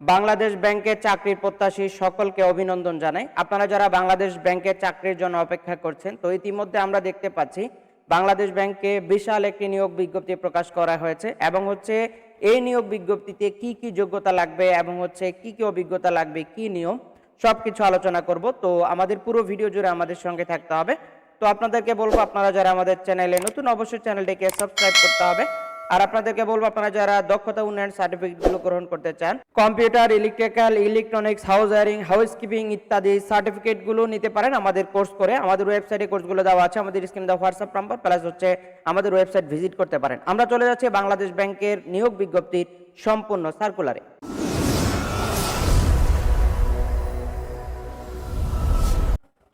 বাংলাদেশ ব্যাংকের চাকরির প্রত্যাশী সকলকে অভিনন্দন জানাই। আপনারা যারা বাংলাদেশ ব্যাংকের চাকরির জন্য অপেক্ষা করছেন, তো ইতিমধ্যে আমরা দেখতে পাচ্ছি বাংলাদেশ ব্যাংকে বিশাল একটি নিয়োগ বিজ্ঞপ্তি প্রকাশ করা হয়েছে এবং হচ্ছে এই নিয়োগ বিজ্ঞপ্তিতে কি কি যোগ্যতা লাগবে এবং হচ্ছে কি কি অভিজ্ঞতা লাগবে, কি নিয়ম সব কিছু আলোচনা করব। তো আমাদের পুরো ভিডিও জুড়ে আমাদের সঙ্গে থাকতে হবে। তো আপনাদেরকে বলব, আপনারা যারা আমাদের চ্যানেলে নতুন, অবশ্যই চ্যানেলটিকে সাবস্ক্রাইব করতে হবে। আর আপনাদেরকে বলব, আপনারা যারা দক্ষতা উন্নয়ন সার্টিফিকেটগুলো গ্রহণ করতে চান computer electrical electronics house wiring housekeeping ইত্যাদি সার্টিফিকেটগুলো নিতে পারেন আমাদের কোর্স করে। আমাদের ওয়েবসাইটে কোর্সগুলো দেওয়া আছে, আমাদের স্ক্রিনে দেওয়া হোয়াটসঅ্যাপ নাম্বার প্লাস হচ্ছে আমাদের ওয়েবসাইট ভিজিট করতে পারেন। আমরা চলে যাচ্ছি বাংলাদেশ ব্যাংকের নিয়োগ বিজ্ঞপ্তির সম্পূর্ণ সার্কুলারে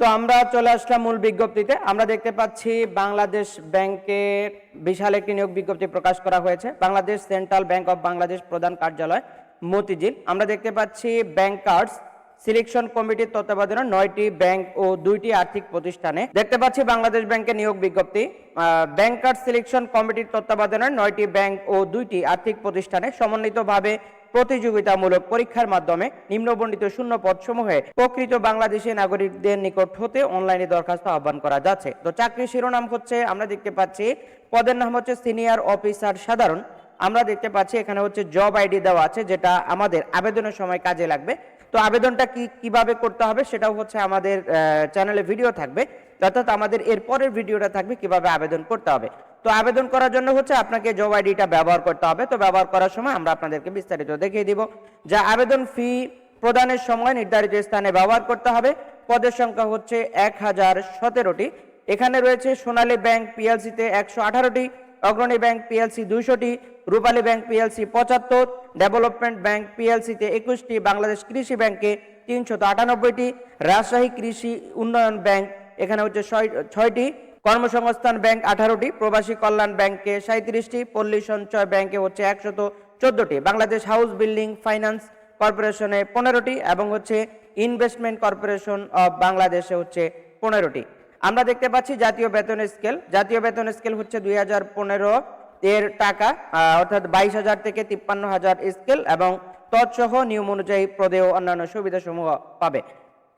তো আমরা চলে আসলাম মূল বিজ্ঞপ্তিতে। আমরা দেখতে পাচ্ছি বাংলাদেশ ব্যাংকের বিশাল একটি নিয়োগ বিজ্ঞপ্তি প্রকাশ করা হয়েছে। Bangladesh Central Bank of Bangladesh প্রধান কার্যালয়, মতিঝিল। আমরা দেখতে পাচ্ছি ব্যাংকার্স সিলেকশন কমিটির তত্ত্বাবধানে নয়টি ব্যাংক ও দুইটি আর্থিক প্রতিষ্ঠানে। দেখতে পাচ্ছি বাংলাদেশ ব্যাংকের নিয়োগ বিজ্ঞপ্তি। ব্যাংকার সিলেকশন কমিটির তত্ত্বাবধানে নয়টি ব্যাংক ও দুইটি আর্থিক প্রতিষ্ঠানে সমন্বিতভাবে প্রতিযোগিতামূলক পরীক্ষার মাধ্যমে নিম্নবর্ণিত শূন্য পদসমূহে প্রকৃত বাংলাদেশি নাগরিকদের নিকট হতে অনলাইনে দরখাস্ত আহ্বান করা যাচ্ছে। তো চাকরি শিরোনাম হচ্ছে, আমরা দেখতে পাচ্ছি, পদের নাম হচ্ছে সিনিয়র অফিসার সাধারণ। আমরা দেখতে পাচ্ছি, এখানে হচ্ছে জব আইডি দেওয়া আছে, যেটা আমাদের আবেদনের সময় কাজে লাগবে। তো আবেদনটা কি, কীভাবে করতে হবে সেটাও হচ্ছে আমাদের চ্যানেলে ভিডিও থাকবে। অর্থাৎ আমাদের এর পরের ভিডিওটা থাকবে, কীভাবে আবেদন করতে হবে। তো আবেদন করার জন্য হচ্ছে আপনাকে জব আইডিটা ব্যবহার করতে হবে। তো ব্যবহার করার সময় আমরা আপনাদেরকে বিস্তারিত দেখিয়ে দিব। যা আবেদন ফি প্রদানের সময় নির্ধারিত স্থানে ব্যবহার করতে হবে। পদের সংখ্যা হচ্ছে এক হাজার সতেরোটি। এখানে রয়েছে সোনালী ব্যাংক পিএলসিতে একশো আঠারোটি, অগ্রণী ব্যাংক পিএলসি দুইশোটি, রূপালী ব্যাংক পিএলসি পঁচাত্তর, ডেভেলপমেন্ট ব্যাংক পিএলসিতে একুশটি, বাংলাদেশ কৃষি ব্যাংকে তিনশত আটানব্বইটি, রাজশাহী কৃষি উন্নয়ন ব্যাংক এখানে হচ্ছে ছয়- ছয়টি কর্মসংস্থান ব্যাংক আঠারোটি, প্রবাসী কল্যাণ ব্যাংকে সাঁত্রিশটি পল্লী সঞ্চয় ব্যাংকে হচ্ছে একশত চোদ্দটি। বাংলাদেশ হাউস বিল্ডিং ফাইন্যান্স কর্পোরেশনে পনেরোটি এবং হচ্ছে ইনভেস্টমেন্ট কর্পোরেশন অফ বাংলাদেশে হচ্ছে পনেরোটি। আমরা দেখতে পাচ্ছি জাতীয় বেতন স্কেল। জাতীয় বেতন স্কেল হচ্ছে দুই হাজার পনেরো এর টাকা অর্থাৎ বাইশ হাজার থেকে তিপ্পান্ন হাজার স্কেল এবং তৎসহ নিয়ম অনুযায়ী প্রদেয় অন্যান্য সুবিধাসমূহ পাবে।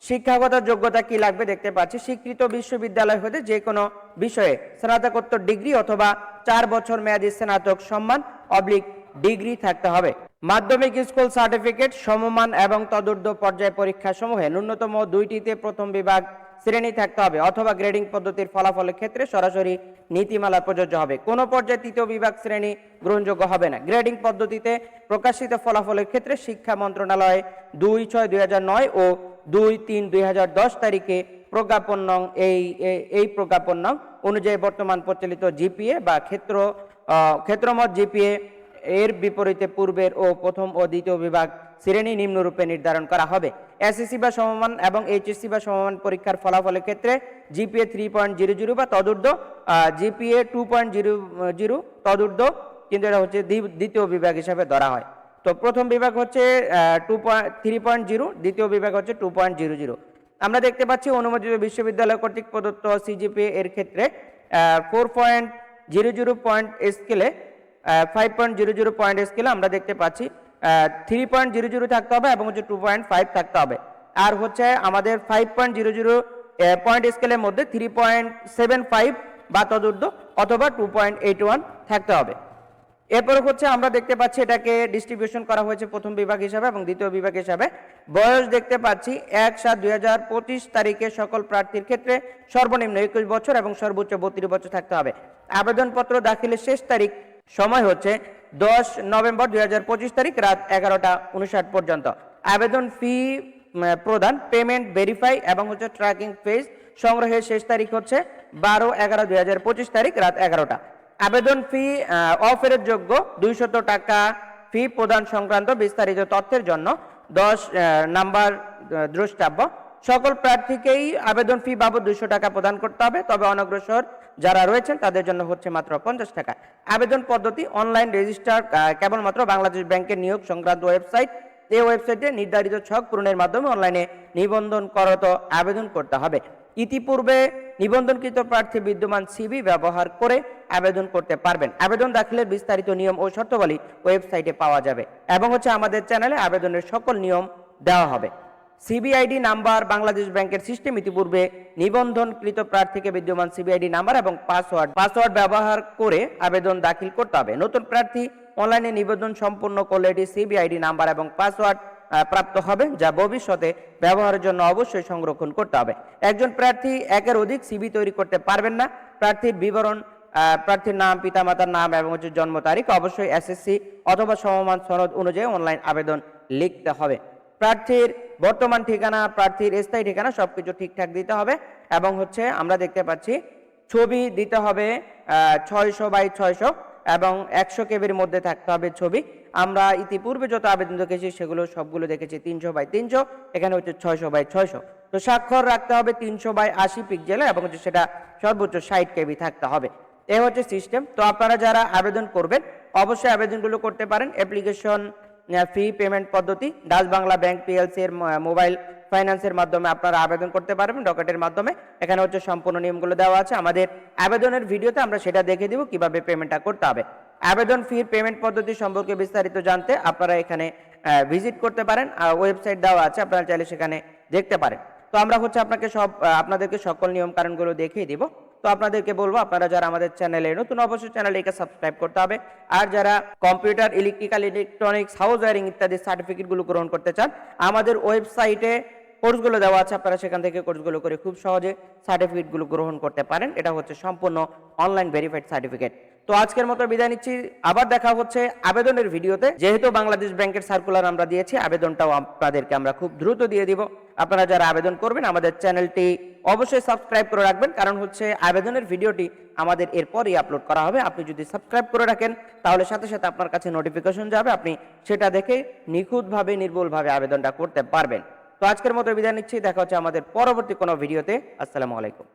শিক্ষাগত যোগ্যতা কি লাগবে দেখতে পাচ্ছি। স্বীকৃত বিশ্ববিদ্যালয় হতে যে কোনো বিষয়ে স্নাতকোত্তর ডিগ্রি অথবা চার বছর মেয়াদী স্নাতক সম্মান অবলিক ডিগ্রি থাকতে হবে। মাধ্যমিক স্কুল সার্টিফিকেট, সমমান এবং তদূর্ধ্ব পর্যায় পরীক্ষা সমূহে ন্যূনতম দুইটিতে প্রথম বিভাগ শ্রেণি থাকতে হবে অথবা গ্রেডিং পদ্ধতির ফলাফলের ক্ষেত্রে সরাসরি নীতিমালা প্রযোজ্য হবে। কোনো পর্যায়ে তৃতীয় বিভাগ শ্রেণি গ্রহণযোগ্য হবে না। গ্রেডিং পদ্ধতিতে প্রকাশিত ফলাফলের ক্ষেত্রে শিক্ষা মন্ত্রণালয় দুই ছয় দুই ও দুই তিন দুই তারিখে প্রজ্ঞাপন নং এই, এই- প্রজ্ঞাপন নং অনুযায়ী বর্তমান প্রচলিত জিপিএ বা ক্ষেত্র ক্ষেত্রমত জিপিএ এর বিপরীতে পূর্বের ও প্রথম ও দ্বিতীয় বিভাগ শ্রেণি নিম্নরূপে নির্ধারণ করা হবে। এসএসসি বা সমমান এবং এইচএসসি বা সমমান পরীক্ষার ফলাফলের ক্ষেত্রে GPA three point zero zero বা তদূর্ধ্ব GPA two point zero zero তদূর্ধ্ব, কিন্তু এটা হচ্ছে দ্বিতীয় বিভাগ হিসাবে ধরা হয়। তো প্রথম বিভাগ হচ্ছে two point three point zero দ্বিতীয় বিভাগ হচ্ছে টু পয়েন্ট জিরো জিরো আমরা দেখতে পাচ্ছি অনুমোদিত বিশ্ববিদ্যালয় কর্তৃক প্রদত্ত সিজিপি এর ক্ষেত্রে four point zero zero point স্কেলে five point zero zero point স্কেলে আমরা দেখতে পাচ্ছি থ্রি পয়েন্ট জিরো জিরো থাকতে হবে এবং হচ্ছে টু পয়েন্ট ফাইভ থাকতে হবে। আর হচ্ছে আমাদের five point zero zero point স্কেলের মধ্যে থ্রি পয়েন্ট সেভেন ফাইভ বা তদূর্ধ্ব অথবা টু পয়েন্ট এইট ওয়ান থাকতে হবে। এরপর হচ্ছে আমরা দেখতে পাচ্ছি এটাকে ডিস্ট্রিবিউশন করা হয়েছে প্রথম বিভাগ হিসাবে এবং দ্বিতীয় বিভাগ হিসাবে। বয়স দেখতে পাচ্ছি এক সাত দুই তারিখে সকল প্রার্থীর ক্ষেত্রে সর্বনিম্ন একুশ বছর এবং সর্বোচ্চ বত্রিশ বছর থাকতে হবে। আবেদনপত্র দাখিলের শেষ তারিখ সময় হচ্ছে দশ নভেম্বর দুই হাজার পঁচিশ তারিখ রাত এগারোটা উনষাট পর্যন্ত। আবেদন ফি প্রদান পেমেন্ট ভেরিফাই এবং হচ্ছে ট্র্যাকিং পেজ সংগ্রহের শেষ তারিখ হচ্ছে বারো এগারো দুই তারিখ রাত এগারোটা। আবেদন ফি অফের যোগ্য দুইশত টাকা ফি প্রদান সংক্রান্ত বিস্তারিত তথ্যের জন্য দশ নাম্বার দ্রষ্টব্য। সকল প্রার্থীকেই আবেদন ফি বাবদ দুইশো টাকা প্রদান করতে হবে। তবে অনগ্রসর যারা রয়েছেন, তাদের জন্য হচ্ছে মাত্র পঞ্চাশ টাকা। আবেদন পদ্ধতি অনলাইন রেজিস্টার কেবলমাত্র বাংলাদেশ ব্যাংকের নিয়োগ সংক্রান্ত ওয়েবসাইট এই ওয়েবসাইটে নির্ধারিত ছক পূরণের মাধ্যমে অনলাইনে নিবন্ধন করত আবেদন করতে হবে। ইতিপূর্বে নিবন্ধনকৃত প্রার্থী বিদ্যমান সিবি ব্যবহার করে আবেদন করতে পারবেন। আবেদন দাখিলের বিস্তারিত নিয়ম ও শর্তাবলী ওয়েবসাইটে পাওয়া যাবে এবং হচ্ছে আমাদের চ্যানেলে আবেদনের সকল নিয়ম দেওয়া হবে। সিবিআইডি নাম্বার বাংলাদেশ ব্যাংকের সিস্টেম ইতিপূর্বে নিবন্ধনকৃত প্রার্থীকে বিদ্যমান সিবিআইডি নাম্বার এবং পাসওয়ার্ড পাসওয়ার্ড ব্যবহার করে আবেদন দাখিল করতে হবে। নতুন প্রার্থী অনলাইনে নিবেদন সম্পূর্ণ করলে এটি সিবিআইডি নাম্বার এবং পাসওয়ার্ড প্রাপ্ত হবে, যা ভবিষ্যতে ব্যবহারের জন্য অবশ্যই সংরক্ষণ করতে হবে। একজন প্রার্থী একের অধিক সিবি তৈরি করতে পারবেন না। প্রার্থীর বিবরণ প্রার্থীর নাম, পিতামাতার নাম এবং হচ্ছে জন্ম তারিখ অবশ্যই এসএসসি অথবা সমমান সনদ অনুযায়ী অনলাইন আবেদন লিখতে হবে। প্রার্থীর বর্তমান ঠিকানা, প্রার্থীর স্থায়ী ঠিকানা সবকিছু ঠিকঠাক দিতে হবে এবং হচ্ছে আমরা দেখতে পাচ্ছি ছবি দিতে হবে ছয়শো বাই ছয়শো এবং একশো কেবির মধ্যে থাকতে হবে ছবি। আমরা ইতিপূর্বে যত আবেদন দেখেছি, সেগুলো সবগুলো দেখেছি তিনশো বাই তিনশো, এখানে হচ্ছে ছয়শো বাই ছয়শো। তো স্বাক্ষর রাখতে হবে তিনশো বাই আশি পিকজেলে এবং হচ্ছে সেটা সর্বোচ্চ ষাট কেবি থাকতে হবে। এ হচ্ছে সিস্টেম তো আপনারা যারা আবেদন করবেন, অবশ্যই আবেদনগুলো করতে পারেন। অ্যাপ্লিকেশন ফি পেমেন্ট পদ্ধতি, ডাচ বাংলা ব্যাংক পিএলসি এর মোবাইল ফাইন্যান্সের মাধ্যমে আপনারা আবেদন করতে পারবেন ডকেটের মাধ্যমে। এখানে হচ্ছে সম্পূর্ণ নিয়মগুলো দেওয়া আছে। আমাদের আবেদনের ভিডিওতে আমরা সেটা দেখে দিব, কীভাবে পেমেন্টটা করতে হবে। আবেদন ফির পেমেন্ট পদ্ধতি সম্পর্কে বিস্তারিত জানতে আপনারা এখানে ভিজিট করতে পারেন। আর ওয়েবসাইট দেওয়া আছে, আপনারা চাইলে সেখানে দেখতে পারেন। তো আমরা হচ্ছে আপনাকে সব আপনাদেরকে সকল নিয়ম কারণগুলো দেখিয়ে দিব। তো আপনাদেরকে বলব, আপনারা যারা আমাদের চ্যানেলে নতুন, অবশ্যই চ্যানেলটিকে সাবস্ক্রাইব করতে হবে। আর যারা computer electrical electronics house wiring ইত্যাদি সার্টিফিকেটগুলো গ্রহণ করতে চান, আমাদের ওয়েবসাইটে কোর্সগুলো দেওয়া আছে। আপনারা সেখান থেকে কোর্সগুলো করে খুব সহজে সার্টিফিকেটগুলো গ্রহণ করতে পারেন। এটা হচ্ছে সম্পূর্ণ অনলাইন ভেরিফাইড সার্টিফিকেট তো আজকের মতো বিদায় নিচ্ছি। আবার দেখা হচ্ছে আবেদনের ভিডিওতে। যেহেতু বাংলাদেশ ব্যাংকের সার্কুলার আমরা দিয়েছি, আবেদনটাও আপনাদেরকে আমরা খুব দ্রুত দিয়ে দিব। আপনারা যারা আবেদন করবেন, আমাদের চ্যানেলটি অবশ্যই সাবস্ক্রাইব করে রাখবেন। কারণ হচ্ছে আবেদনের ভিডিওটি আমাদের এরপরই আপলোড করা হবে। আপনি যদি সাবস্ক্রাইব করে রাখেন, তাহলে সাথে সাথে আপনার কাছে নোটিফিকেশন যাবে। আপনি সেটা দেখে নিখুঁতভাবে, নির্ভুলভাবে আবেদনটা করতে পারবেন। তো আজকের মতো বিদায় নিচ্ছি। দেখা হচ্ছে আমাদের পরবর্তী কোনো ভিডিওতে। আসসালামু আলাইকুম।